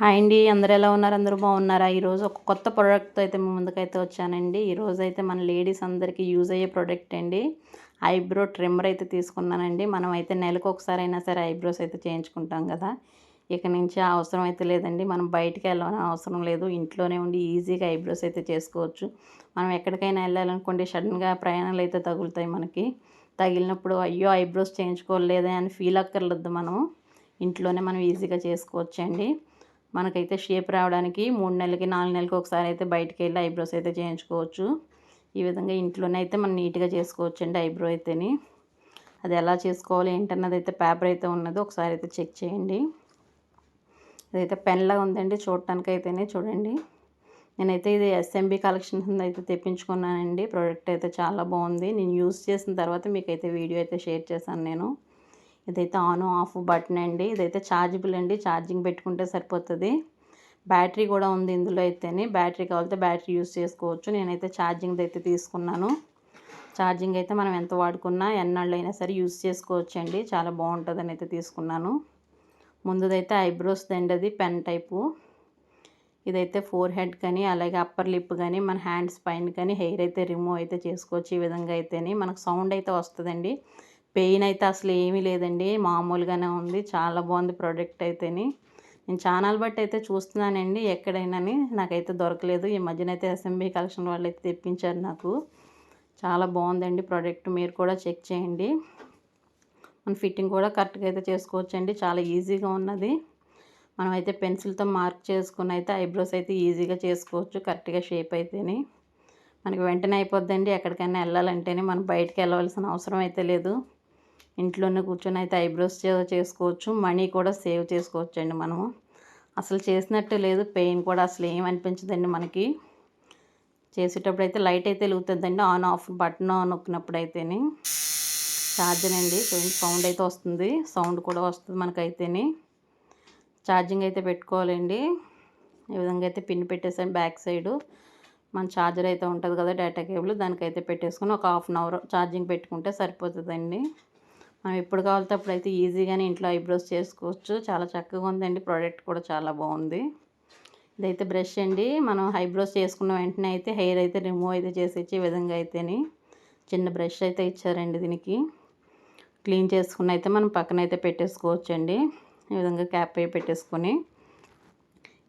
Hi అండి అందరు ఎలా ఉన్నారు? అందరూ బాగున్నారా? ఈరోజు ఒక కొత్త ప్రోడక్ట్తో అయితే మీ ముందుకైతే వచ్చానండి. ఈరోజు అయితే మన లేడీస్ అందరికీ యూజ్ అయ్యే ప్రోడక్ట్ అండి. ఐబ్రో ట్రిమ్మర్ అయితే తీసుకున్నానండి. మనం అయితే నెలకు ఒకసారి అయినా సరే ఐబ్రోస్ అయితే చేయించుకుంటాం కదా. ఇక నుంచి అవసరం అయితే లేదండి. మనం బయటికి వెళ్ళాలని అవసరం లేదు. ఇంట్లోనే ఉండి ఈజీగా ఐబ్రోస్ అయితే చేసుకోవచ్చు. మనం ఎక్కడికైనా వెళ్ళాలనుకోండి సడన్గా ప్రయాణాలు అయితే తగులుతాయి మనకి. తగిలినప్పుడు అయ్యో ఐబ్రోస్ చేయించుకోలేదే అని ఫీల్ అక్కర్లేదు మనం ఇంట్లోనే మనం ఈజీగా చేసుకోవచ్చండి. మనకైతే షేప్ రావడానికి మూడు నెలలకి నాలుగు నెలలకి ఒకసారి అయితే బయటికి వెళ్ళి ఐబ్రోస్ అయితే చేయించుకోవచ్చు. ఈ విధంగా ఇంట్లోనే అయితే మనం నీట్గా చేసుకోవచ్చు అండి ఐబ్రో అయితేని. అది ఎలా చేసుకోవాలి ఏంటన్నది అయితే పేపర్ అయితే ఉన్నది ఒకసారి అయితే చెక్ చేయండి. ఇదైతే పెన్లా ఉందండి చూడటానికి అయితేనే చూడండి. నేనైతే ఇది ఎస్ఎంబి కలెక్షన్ అయితే తెప్పించుకున్నానండి ప్రోడక్ట్ అయితే చాలా బాగుంది. నేను యూస్ చేసిన తర్వాత మీకైతే వీడియో అయితే షేర్ చేశాను నేను. ఇదైతే ఆన్ ఆఫ్ బటన్ అండి. ఇదైతే ఛార్జబుల్ అండి. ఛార్జింగ్ పెట్టుకుంటే సరిపోతుంది. బ్యాటరీ కూడా ఉంది ఇందులో అయితేనే. బ్యాటరీ కావాలితే బ్యాటరీ యూస్ చేసుకోవచ్చు. నేనైతే ఛార్జింగ్ అయితే తీసుకున్నాను. ఛార్జింగ్ అయితే మనం ఎంత వాడుకున్నా ఎన్నాళ్ళు అయినా సరే యూస్ చేసుకోవచ్చండి. చాలా బాగుంటుందని అయితే తీసుకున్నాను. ముందుదైతే ఐబ్రోస్ దండి అది పెన్ టైపు. ఇదైతే ఫోర్ హెడ్ కానీ అలాగే అప్పర్ లిప్ కానీ మన హ్యాండ్స్ పైన కానీ హెయిర్ అయితే రిమూవ్ అయితే చేసుకోవచ్చు ఈ విధంగా అయితేనే. మనకు సౌండ్ అయితే వస్తుందండి. పెయిన్ అయితే అసలు ఏమీ లేదండి. మామూలుగానే ఉంది. చాలా బాగుంది ప్రోడక్ట్ అయితేని. నేను ఛానల్ బట్టి అయితే చూస్తున్నానండి ఎక్కడైనాని. నాకైతే దొరకలేదు. ఈ మధ్యన అయితే ఎస్ఎంబి కలెక్షన్ వాళ్ళు అయితే తెప్పించారు నాకు. చాలా బాగుందండి ప్రోడక్ట్. మీరు కూడా చెక్ చేయండి. మన ఫిట్టింగ్ కూడా కరెక్ట్గా అయితే చేసుకోవచ్చండి. చాలా ఈజీగా ఉన్నది. మనం అయితే పెన్సిల్తో మార్క్ చేసుకుని అయితే ఐబ్రోస్ అయితే ఈజీగా చేసుకోవచ్చు. కరెక్ట్గా షేప్ అయితేనే. మనకి వెంటనే అయిపోద్దండి. ఎక్కడికైనా వెళ్ళాలంటేనే మనం బయటకు వెళ్ళవలసిన అవసరం అయితే లేదు. ఇంట్లోనే కూర్చొని అయితే ఐబ్రోస్ చేసుకోవచ్చు. మనీ కూడా సేవ్ చేసుకోవచ్చు అండి మనము. అసలు చేసినట్టు లేదు. పెయిన్ కూడా అసలు ఏమనిపించదండి మనకి. చేసేటప్పుడు అయితే లైట్ అయితే వెలుగుతుందండి. ఆన్ ఆఫ్ బటన్ నొక్కినప్పుడు అయితేనే ఛార్జర్ అండి. సౌండ్ అయితే వస్తుంది. సౌండ్ కూడా వస్తుంది మనకైతేనే. ఛార్జింగ్ అయితే పెట్టుకోవాలండి. ఈ విధంగా అయితే పిన్ పెట్టేసాను బ్యాక్ సైడు. మన ఛార్జర్ అయితే ఉంటుంది కదా డేటా కేబుల్. దానికైతే పెట్టేసుకొని ఒక హాఫ్ అన్ అవర్ ఛార్జింగ్ పెట్టుకుంటే సరిపోతుందండి. మనం ఎప్పుడు కావాలితే అప్పుడు అయితే ఈజీగానే ఇంట్లో ఐబ్రోస్ చేసుకోవచ్చు. చాలా చక్కగా ఉందండి. ప్రోడక్ట్ కూడా చాలా బాగుంది. ఇదైతే బ్రష్ అండి. మనం ఐబ్రోస్ చేసుకున్న వెంటనే అయితే హెయిర్ అయితే రిమూవ్ అయితే చేసి ఈ విధంగా అయితేని. చిన్న బ్రష్ అయితే ఇచ్చారండి దీనికి. క్లీన్ చేసుకుని అయితే మనం పక్కన అయితే పెట్టేసుకోవచ్చు అండి ఈ విధంగా క్యాప్ అయి పెట్టేసుకొని.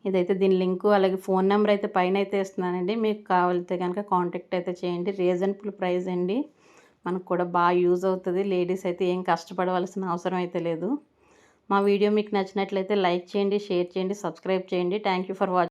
ఇదైతే దీని లింకు అలాగే ఫోన్ నెంబర్ అయితే పైన అయితే ఇస్తున్నానండి. మీకు కావాలితే కనుక కాంటాక్ట్ అయితే చేయండి. రీజనబుల్ ప్రైస్ అండి. మనకు కూడా బాగా యూజ్ అవుతుంది. లేడీస్ అయితే ఏం కష్టపడవలసిన అవసరం అయితే లేదు. మా వీడియో మీకు నచ్చినట్లయితే లైక్ చేయండి షేర్ చేయండి సబ్స్క్రైబ్ చేయండి. Thank for watching